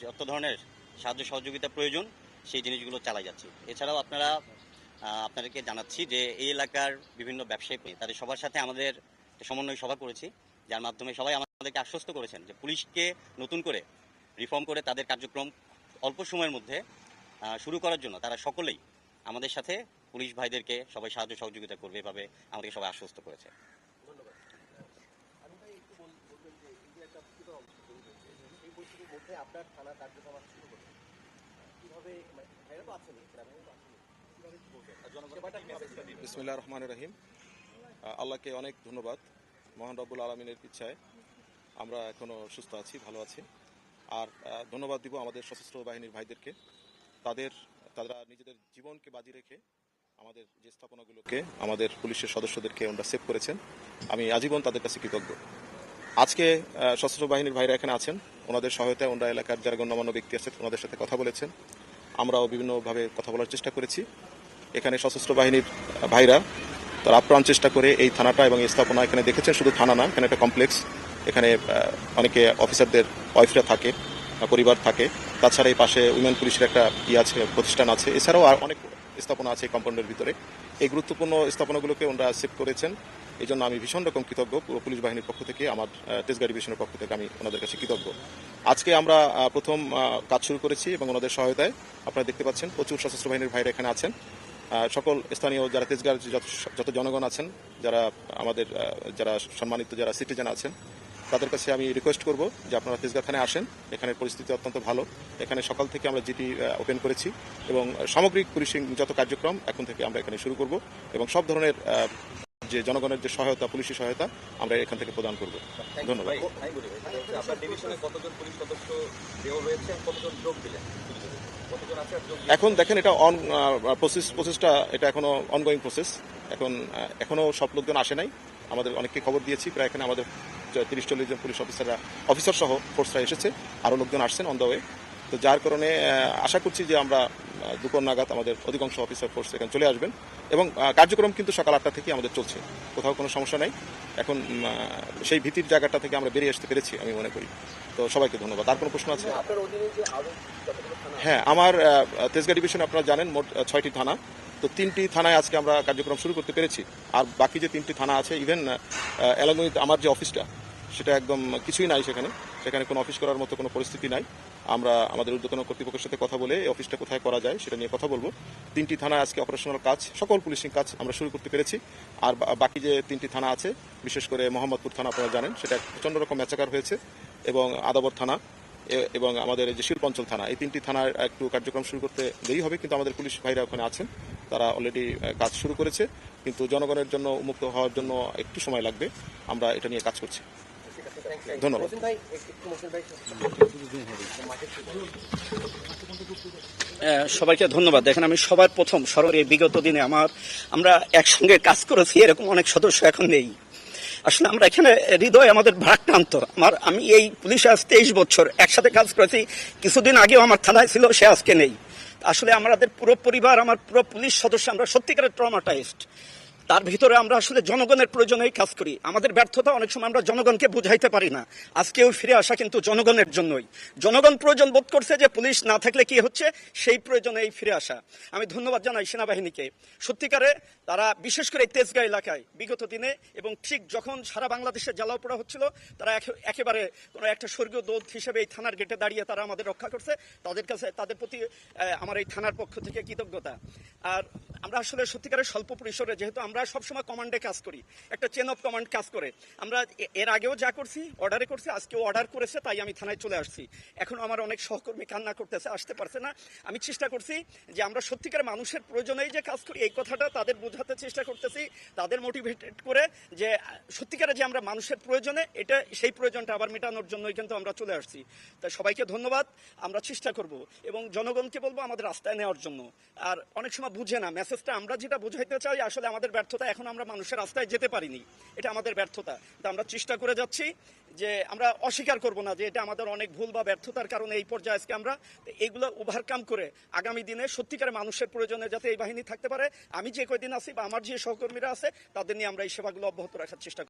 যত ধরনের সাহায্য সহযোগিতা প্রয়োজন, সেই জিনিসগুলো চালাই যাচ্ছে। এছাড়াও আপনারা আপনাদেরকে জানাচ্ছি যে এই এলাকার বিভিন্ন ব্যবসায়ী তাদের সবার সাথে আমাদের সমন্বয় সভা করেছি, যার মাধ্যমে সবাই আমাদেরকে আশ্বস্ত করেছেন যে পুলিশকে নতুন করে রিফর্ম করে তাদের কার্যক্রম অল্প সময়ের মধ্যে শুরু করার জন্য তারা সকলেই আমাদের সাথে পুলিশ ভাইদেরকে সবাই সাহায্য সহযোগিতা করবে এভাবে আমাদেরকে সবাই আশ্বস্ত করেছে আমি ভাই একটু বল- বলবেন যে এই যে একটা বিস্তৃত অংশ তৈরি হয়েছে, এই বৈঠকের মধ্যে আপনার থানা কার্যক্রম আজ শুরু করছে কীভাবে মানে ভাইরা তো আছেন গ্রামেও তো আছেন করবেন বিসমিল্লাহ রহমান রহিম। আল্লাহকে অনেক ধন্যবাদ। মহান রব্বুল আলমিনের ইচ্ছায় আমরা এখনও সুস্থ আছি ভালো আছি। আর ধন্যবাদ দিব আমাদের সশস্ত্র বাহিনীর ভাইদেরকে। তাদের তারা নিজেদের জীবনকে বাজি রেখে আমাদের যে স্থাপনাগুলোকে আমাদের পুলিশের সদস্যদেরকে ওনারা সেভ করেছেন। আমি আজীবন তাদের কাছে কৃতজ্ঞ। আজকে সশস্ত্র বাহিনীর ভাইরা এখানে আছেন। ওনাদের সহায়তায় ওনারা এলাকার যারা গণ্যমান্য ব্যক্তি আছে, ওনাদের সাথে কথা বলেছেন। আমরাও বিভিন্নভাবে কথা বলার চেষ্টা করেছি। এখানে সশস্ত্র বাহিনীর ভাইরা তারা আপ্রাণ চেষ্টা করে এই থানাটা এবং স্থাপনা এখানে দেখেছেন। শুধু থানা না, এখানে একটা কমপ্লেক্স। এখানে অনেকে অফিসারদের ওয়াইফরা থাকে পরিবার থাকে। তাছাড়া এই পাশে উইমেন পুলিশের একটা ই আছে, প্রতিষ্ঠান আছে। এছাড়াও আর অনেক স্থাপনা আছে এই কম্পাউন্ডের ভিতরে। এই গুরুত্বপূর্ণ স্থাপনাগুলোকে ওনারা সেভ করেছেন। এই জন্য আমি ভীষণ রকম কৃতজ্ঞ পুলিশ বাহিনীর পক্ষ থেকে, আমার টেস্ট ডিভিশনের পক্ষ থেকে আমি ওনাদের কাছে কৃতজ্ঞ। আজকে আমরা প্রথম কাজ শুরু করেছি এবং ওনাদের সহায়তায় আপনারা দেখতে পাচ্ছেন প্রচুর সশস্ত্র বাহিনীর ভাইরা এখানে আছেন। সকল স্থানীয় যারা তেজগাঁর যত জনগণ আছেন, যারা আমাদের যারা সম্মানিত, যারা সিটিজেন আছেন, তাদের কাছে আমি রিকোয়েস্ট করব যে আপনারা তেজগাঁ থানায় আসেন। এখানে পরিস্থিতি অত্যন্ত ভালো। এখানে সকাল থেকে আমরা জিটি ওপেন করেছি এবং সামগ্রিক পুলিশিং যত কার্যক্রম এখন থেকে আমরা এখানে শুরু করব এবং সব ধরনের যে জনগণের যে সহায়তা পুলিশি সহায়তা আমরা এখান থেকে প্রদান করব। ধন্যবাদ। এখন দেখেন এটা অন প্রসেস প্রসেসটা এটা এখনও অনগোয়িং প্রসেস এখন এখনও সব লোকজন আসে নাই। আমাদের অনেককে খবর দিয়েছি। প্রায় এখানে আমাদের তিরিশ চল্লিশ জন পুলিশ অফিসাররা অফিসার সহ ফোর্সরা এসেছে। আরও লোকজন আসছেন অন দ্য ওয়ে তো যার কারণে আশা করছি যে আমরা দুপুর নাগাদ আমাদের অধিকাংশ অফিসার ফোর্স এখানে চলে আসবেন। এবং কার্যক্রম কিন্তু সকাল আটটা থেকে আমাদের চলছে। কোথাও কোনো সমস্যা নাই। এখন সেই ভীতির জায়গাটা থেকে আমরা বেরিয়ে আসতে পেরেছি আমি মনে করি। তো সবাইকে ধন্যবাদ। আর কোনো প্রশ্ন আছে? থানা হ্যাঁ আমার তেজগাঁ ডিভিশন আপনারা জানেন মোট ছয়টি থানা। তো তিনটি থানায় আজকে আমরা কার্যক্রম শুরু করতে পেরেছি। আর বাকি যে তিনটি থানা আছে ইভেন অ্যালং আমার যে অফিসটা সেটা একদম কিছুই নাই সেখানে। সেখানে কোনো অফিস করার মতো কোনো পরিস্থিতি নাই। আমরা আমাদের ঊর্ধ্বতন কর্তৃপক্ষের সাথে কথা বলে এই অফিসটা কোথায় করা যায় সেটা নিয়ে কথা বলব। তিনটি থানায় আজকে অপারেশনাল কাজ, সকল পুলিশিং কাজ আমরা শুরু করতে পেরেছি। আর বাকি যে তিনটি থানা আছে, বিশেষ করে মোহাম্মদপুর থানা আপনারা জানেন, সেটা প্রচণ্ড রকম ম্যাচাকার হয়েছে এবং আদাবর থানা এবং আমাদের যে শিল্পাঞ্চল থানা, এই তিনটি থানার একটু কার্যক্রম শুরু করতে দেরি হবে, কিন্তু আমাদের পুলিশ ভাইরা ওখানে আছেন। তারা অলরেডি কাজ শুরু করেছে, কিন্তু জনগণের জন্য উন্মুক্ত হওয়ার জন্য একটু সময় লাগবে। আমরা এটা নিয়ে কাজ করছি ঠিক আছে thank you. ধন্যবাদ। ভাই আহ, সবাইকে ধন্যবাদ। দেখেন আমি সবার প্রথম সরকারি বিগত দিনে আমার আমরা একসঙ্গে কাজ করেছি এরকম অনেক সদস্য এখন নেই। আসলে আমরা এখানে হৃদয় আমাদের ভারাক্রান্ত আমার আমি এই পুলিশে আজ তেইশ বছর একসাথে কাজ করেছি। কিছুদিন আগেও আমার থানায় ছিল সে আজকে নেই। আসলে আমাদের পুরো পরিবার আমার পুরো পুলিশ সদস্য আমরা সত্যিকারের ট্রমাটাইজড তার ভিতরে আমরা আসলে জনগণের প্রয়োজনেই কাজ করি। আমাদের ব্যর্থতা অনেক সময় আমরা জনগণকে বুঝাইতে পারি না। আজকেও ফিরে আসা কিন্তু জনগণের জন্যই। জনগণ প্রয়োজন বোধ করছে যে পুলিশ না থাকলে কি হচ্ছে, সেই প্রয়োজনেই ফিরে আসা। আমি ধন্যবাদ জানাই সেনাবাহিনীকে। সত্যিকারে তারা বিশেষ করে তেজগাঁ এলাকায় বিগত দিনে এবং ঠিক যখন সারা বাংলাদেশে জ্বালাও পোড়া হচ্ছিল, তারা একে- একেবারে কোনো একটা স্বর্গীয় দোধ হিসেবে এই থানার গেটে দাঁড়িয়ে তারা আমাদের রক্ষা করছে। তাদের কাছে তাদের প্রতি আমার এই থানার পক্ষ থেকে কৃতজ্ঞতা। আর আমরা আসলে সত্যিকারের স্বল্প পরিসরে যেহেতু আমরা সবসময় কমান্ডে কাজ করি। একটা চেন অফ কমান্ড কাজ করে। আমরা এর আগেও যা করছি অর্ডারে করছি, আজকেও অর্ডার করেছে, তাই আমি থানায় চলে আসছি। এখনও আমার অনেক সহকর্মী কান্না করতেছে, আসতে পারছে না। আমি চেষ্টা করছি যে আমরা সত্যিকার মানুষের প্রয়োজনেই যে কাজ করি, এই কথাটা তাদের বোঝাতে চেষ্টা করতেছি, তাদের মোটিভেটেড করে যে, সত্যিকারে যে আমরা মানুষের প্রয়োজনে, এটা সেই প্রয়োজনটা আবার মেটানোর জন্যই কিন্তু আমরা চলে আসছি। তাই সবাইকে ধন্যবাদ, আমরা চেষ্টা করব এবং জনগণকে বলব আমাদের রাস্তায় নেওয়ার জন্য। আর অনেক সময় বুঝে না মেসেজটা আমরা যেটা বোঝাইতে চাই, আসলে আমাদের ব্যর্থতা এখন আমরা মানুষের রাস্তায় যেতে পারিনি। এটা আমাদের ব্যর্থতা। তা আমরা চেষ্টা করে যাচ্ছি যে আমরা অস্বীকার করব না যে এটা আমাদের অনেক ভুল বা ব্যর্থতার কারণে এই পর্যায়ে আজকে আমরা এইগুলো ওভারকাম করে আগামী দিনে সত্যিকারের মানুষের প্রয়োজনে যাতে এই বাহিনী থাকতে পারে। আমি যে কয়দিন আছি বা আমার যে সহকর্মীরা আছে, তাদের নিয়ে আমরা এই সেবাগুলো অব্যাহত রাখার চেষ্টা